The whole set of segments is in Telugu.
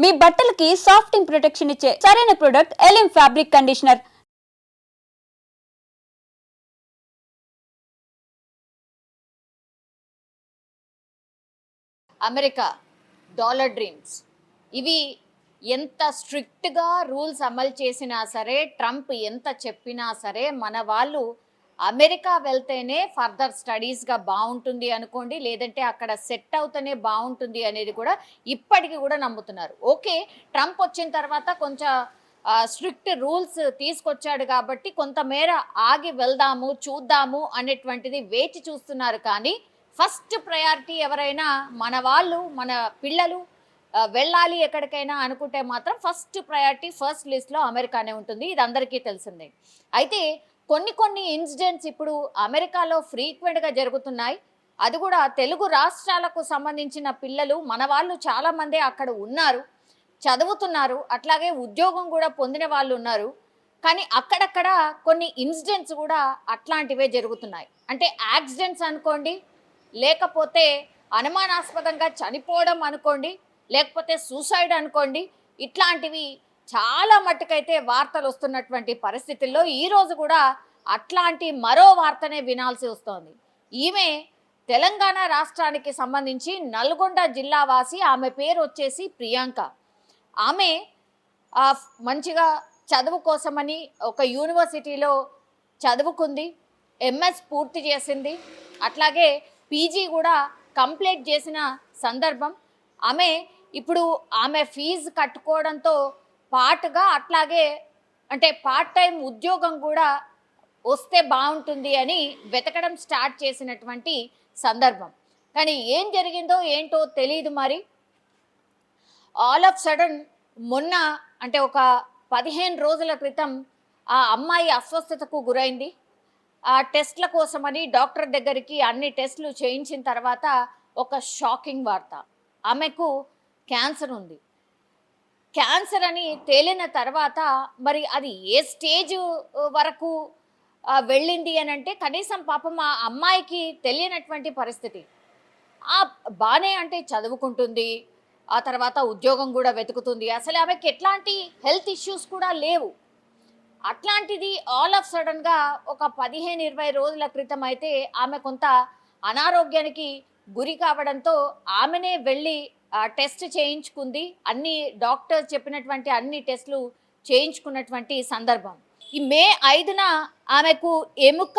మీ బట్టలకి సాఫ్టింగ్ ప్రొటెక్షన్ ఇచ్చే సరైన product ఎలిమ్ fabric conditioner America dollar dreams ఇవి ఎంత స్ట్రిక్ట్గా రూల్స్ అమలు చేసినా సరే ట్రంప్ ఎంత చెప్పినా సరే మన వాళ్ళు అమెరికా వెళ్తేనే ఫర్దర్ స్టడీస్గా బాగుంటుంది అనుకోండి లేదంటే అక్కడ సెట్ అవుతేనే బాగుంటుంది అనేది కూడా ఇప్పటికీ కూడా నమ్ముతున్నారు. ఓకే ట్రంప్ వచ్చిన తర్వాత కొంచెం స్ట్రిక్ట్ రూల్స్ తీసుకొచ్చాడు కాబట్టి కొంతమేర ఆగి వెళ్దాము చూద్దాము అనేటువంటిది వేచి చూస్తున్నారు కానీ ఫస్ట్ ప్రయారిటీ ఎవరైనా మన వాళ్ళు మన పిల్లలు వెళ్ళాలి ఎక్కడికైనా అనుకుంటే మాత్రం ఫస్ట్ ప్రయారిటీ ఫస్ట్ లిస్ట్లో అమెరికానే ఉంటుంది. ఇది అందరికీ తెలిసిందే. అయితే కొన్ని కొన్ని ఇన్సిడెంట్స్ ఇప్పుడు అమెరికాలో ఫ్రీక్వెంట్గా జరుగుతున్నాయి. అది కూడా తెలుగు రాష్ట్రాలకు సంబంధించిన పిల్లలు మన వాళ్ళు చాలామంది అక్కడ ఉన్నారు చదువుతున్నారు అట్లాగే ఉద్యోగం కూడా పొందిన వాళ్ళు ఉన్నారు. కానీ అక్కడక్కడ కొన్ని ఇన్సిడెంట్స్ కూడా అట్లాంటివే జరుగుతున్నాయి. అంటే యాక్సిడెంట్స్ అనుకోండి లేకపోతే అనుమానాస్పదంగా చనిపోవడం అనుకోండి లేకపోతే సూసైడ్ అనుకోండి ఇట్లాంటివి చాలా మట్టుకైతే వార్తలు వస్తున్నటువంటి పరిస్థితుల్లో ఈరోజు కూడా అట్లాంటి మరో వార్తనే వినాల్సి వస్తోంది. ఈమె తెలంగాణ రాష్ట్రానికి సంబంధించి నల్గొండ జిల్లా వాసి ఆమె పేరు వచ్చేసి ప్రియాంక. ఆమె మంచిగా చదువు కోసమని ఒక యూనివర్సిటీలో చదువుకుంది ఎంఎస్ పూర్తి చేసింది. అట్లాగే పీజీ కూడా కంప్లీట్ చేసిన సందర్భం. ఆమె ఇప్పుడు ఆమె ఫీజు కట్టుకోవడంతో పాటుగా అట్లాగే అంటే పార్ట్ టైం ఉద్యోగం కూడా వస్తే బాగుంటుంది అని వెతకడం స్టార్ట్ చేసినటువంటి సందర్భం. కానీ ఏం జరిగిందో ఏంటో తెలియదు మరి. ఆల్ ఆఫ్ సడన్ మొన్న అంటే ఒక పదిహేను రోజుల క్రితం ఆ అమ్మాయి అస్వస్థతకు గురైంది. ఆ టెస్ట్ల కోసమని డాక్టర్ దగ్గరికి అన్ని టెస్టులు చేయించిన తర్వాత ఒక షాకింగ్ వార్త. ఆమెకు క్యాన్సర్ ఉంది. క్యాన్సర్ అని తేలిన తర్వాత మరి అది ఏ స్టేజ్ వరకు వెళ్ళింది అని అంటే కనీసం పాపం ఆ అమ్మాయికి తెలియనటువంటి పరిస్థితి. ఆ బానే అంటే చదువుకుంటుంది ఆ తర్వాత ఉద్యోగం కూడా వెతుకుతుంది. అసలు ఆమెకి ఎట్లాంటి హెల్త్ ఇష్యూస్ కూడా లేవు. అట్లాంటిది ఆల్ ఆఫ్ సడన్గా ఒక పదిహేను ఇరవై రోజుల క్రితం అయితే ఆమె కొంత అనారోగ్యానికి గురి కావడంతో ఆమెనే వెళ్ళి టెస్ట్ చేయించుకుంది. అన్ని డాక్టర్ చెప్పినటువంటి అన్ని టెస్టులు చేయించుకున్నటువంటి సందర్భం. ఈ మే ఐదున ఆమెకు ఎముక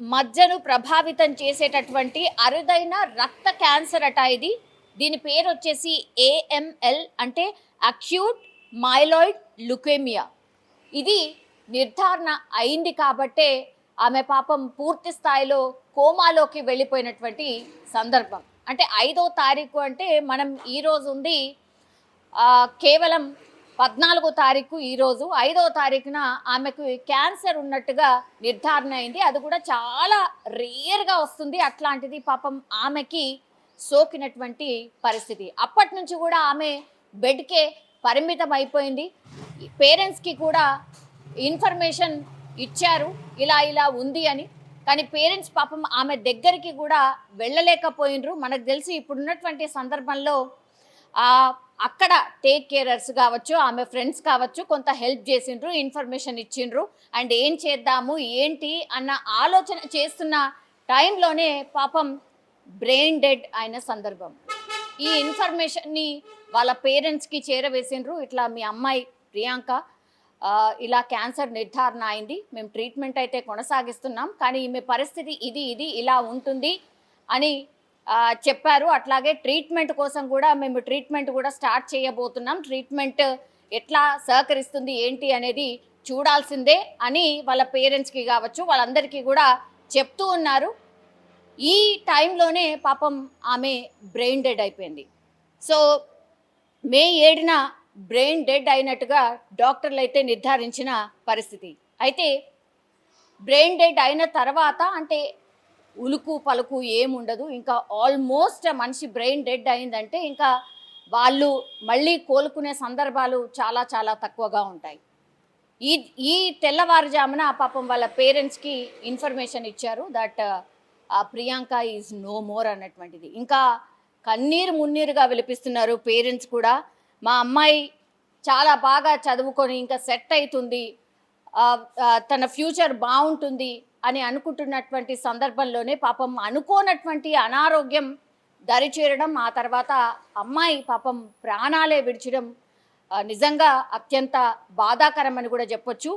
మజ్జను ప్రభావితం చేసేటటువంటి అరుదైన రక్త క్యాన్సర్ అట ఇది. దీని పేరు వచ్చేసి ఏఎంఎల్ అంటే అక్యూట్ మైలాయిడ్ లుకేమియా ఇది నిర్ధారణ అయింది కాబట్టే ఆమె పాపం పూర్తి స్థాయిలో కోమాలోకి వెళ్ళిపోయినటువంటి సందర్భం. అంటే ఐదో తారీఖు అంటే మనం ఈరోజు ఉంది కేవలం పద్నాలుగో తారీఖు ఈరోజు ఐదో తారీఖున ఆమెకు క్యాన్సర్ ఉన్నట్టుగా నిర్ధారణ అయింది. అది కూడా చాలా రేర్గా వస్తుంది. అట్లాంటిది పాపం ఆమెకి సోకినటువంటి పరిస్థితి. అప్పటి నుంచి కూడా ఆమె బెడ్కే పరిమితం అయిపోయింది. పేరెంట్స్కి కూడా ఇన్ఫర్మేషన్ ఇచ్చారు. ఇలా ఇలా ఉంది అని. కానీ పేరెంట్స్ పాపం ఆమె దగ్గరికి కూడా వెళ్ళలేకపోయినరు. మనకు తెలిసి ఇప్పుడున్నటువంటి సందర్భంలో అక్కడ టేక్ కేరర్స్ కావచ్చు ఆమె ఫ్రెండ్స్ కావచ్చు కొంత హెల్ప్ చేసిండ్రు ఇన్ఫర్మేషన్ ఇచ్చిండ్రు. అండ్ ఏం చేద్దాము ఏంటి అన్న ఆలోచన చేస్తున్న టైంలోనే పాపం బ్రెయిన్ డెడ్ అయిన సందర్భం. ఈ ఇన్ఫర్మేషన్ని వాళ్ళ పేరెంట్స్కి చేరవేసిండ్రు. ఇట్లా మీ అమ్మాయి ప్రియాంక ఇలా క్యాన్సర్ నిర్ధారణ అయింది. మేము ట్రీట్మెంట్ అయితే కొనసాగిస్తున్నాం. కానీ ఈమె పరిస్థితి ఇది ఇది ఇలా ఉంటుంది అని చెప్పారు. అట్లాగే ట్రీట్మెంట్ కోసం కూడా మేము ట్రీట్మెంట్ కూడా స్టార్ట్ చేయబోతున్నాం. ట్రీట్మెంట్ ఎట్లా సహకరిస్తుంది ఏంటి అనేది చూడాల్సిందే అని వాళ్ళ పేరెంట్స్కి కావచ్చు వాళ్ళందరికీ కూడా చెప్తూ ఉన్నారు. ఈ టైంలోనే పాపం ఆమె బ్రెయిన్ డెడ్ అయిపోయింది. సో మే ఏడున బ్రెయిన్ డెడ్ అయినట్టుగా డాక్టర్లు అయితే నిర్ధారించిన పరిస్థితి. అయితే బ్రెయిన్ డెడ్ అయిన తర్వాత అంటే ఉలుకు పలుకు ఏముండదు. ఇంకా ఆల్మోస్ట్ మనిషి బ్రెయిన్ డెడ్ అయిందంటే ఇంకా వాళ్ళు మళ్ళీ కోలుకునే సందర్భాలు చాలా చాలా తక్కువగా ఉంటాయి. ఈ ఈ తెల్లవారుజామున పాపం వాళ్ళ పేరెంట్స్కి ఇన్ఫర్మేషన్ ఇచ్చారు that Priyanka is no more అన్నటువంటిది. ఇంకా కన్నీరు మున్నీరుగా విలిపిస్తున్నారు పేరెంట్స్ కూడా. మా అమ్మాయి చాలా బాగా చదువుకొని ఇంకా సెట్ అవుతుంది తన ఫ్యూచర్ బాగుంటుంది అని అనుకుంటున్నటువంటి సందర్భంలోనే పాపం అనుకోనటువంటి అనారోగ్యం దరిచేరడం ఆ తర్వాత అమ్మాయి పాపం ప్రాణాలే విడిచడం నిజంగా అత్యంత బాధాకరం అని కూడా చెప్పొచ్చు.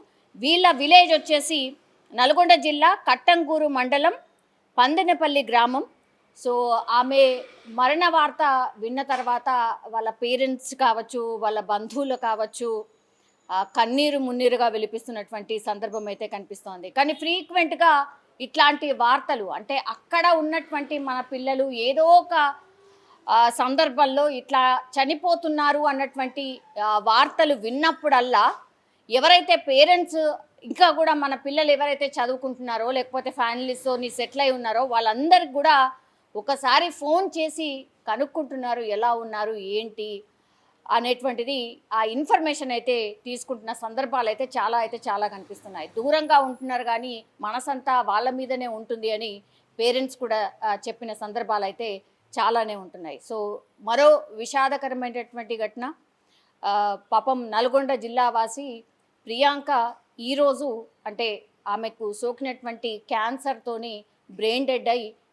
వీళ్ళ విలేజ్ వచ్చేసి నల్గొండ జిల్లా కట్టంగూరు మండలం పందెనపల్లి గ్రామం. సో ఆమె మరణ వార్త విన్న తర్వాత వాళ్ళ పేరెంట్స్ కావచ్చు వాళ్ళ బంధువులు కావచ్చు కన్నీరు మున్నీరుగా విలిపిస్తున్నటువంటి సందర్భం అయితే కనిపిస్తోంది. కానీ ఫ్రీక్వెంట్గా ఇట్లాంటి వార్తలు అంటే అక్కడ ఉన్నటువంటి మన పిల్లలు ఏదో ఒక సందర్భంలో ఇట్లా చనిపోతున్నారు అన్నటువంటి వార్తలు విన్నప్పుడల్లా ఎవరైతే పేరెంట్స్ ఇంకా కూడా మన పిల్లలు ఎవరైతే చదువుకుంటున్నారో లేకపోతే ఫ్యామిలీస్తోని సెటిల్ అయి ఉన్నారో వాళ్ళందరికి కూడా ఒకసారి ఫోన్ చేసి కనుక్కుంటున్నారు ఎలా ఉన్నారు ఏంటి అనేటువంటిది ఆ ఇన్ఫర్మేషన్ అయితే తీసుకుంటున్న సందర్భాలు అయితే చాలా అయితే చాలా కనిపిస్తున్నాయి. దూరంగా ఉంటున్నారు కానీ మనసంతా వాళ్ళ మీదనే ఉంటుంది అని పేరెంట్స్ కూడా చెప్పిన సందర్భాలు అయితే చాలానే ఉంటున్నాయి. సో మరో విషాదకరమైనటువంటి ఘటన పాపం నల్గొండ జిల్లావాసి ప్రియాంక ఈరోజు అంటే ఆమెకు సోకినటువంటి క్యాన్సర్తోని బ్రెయిన్ డెడ్ అయి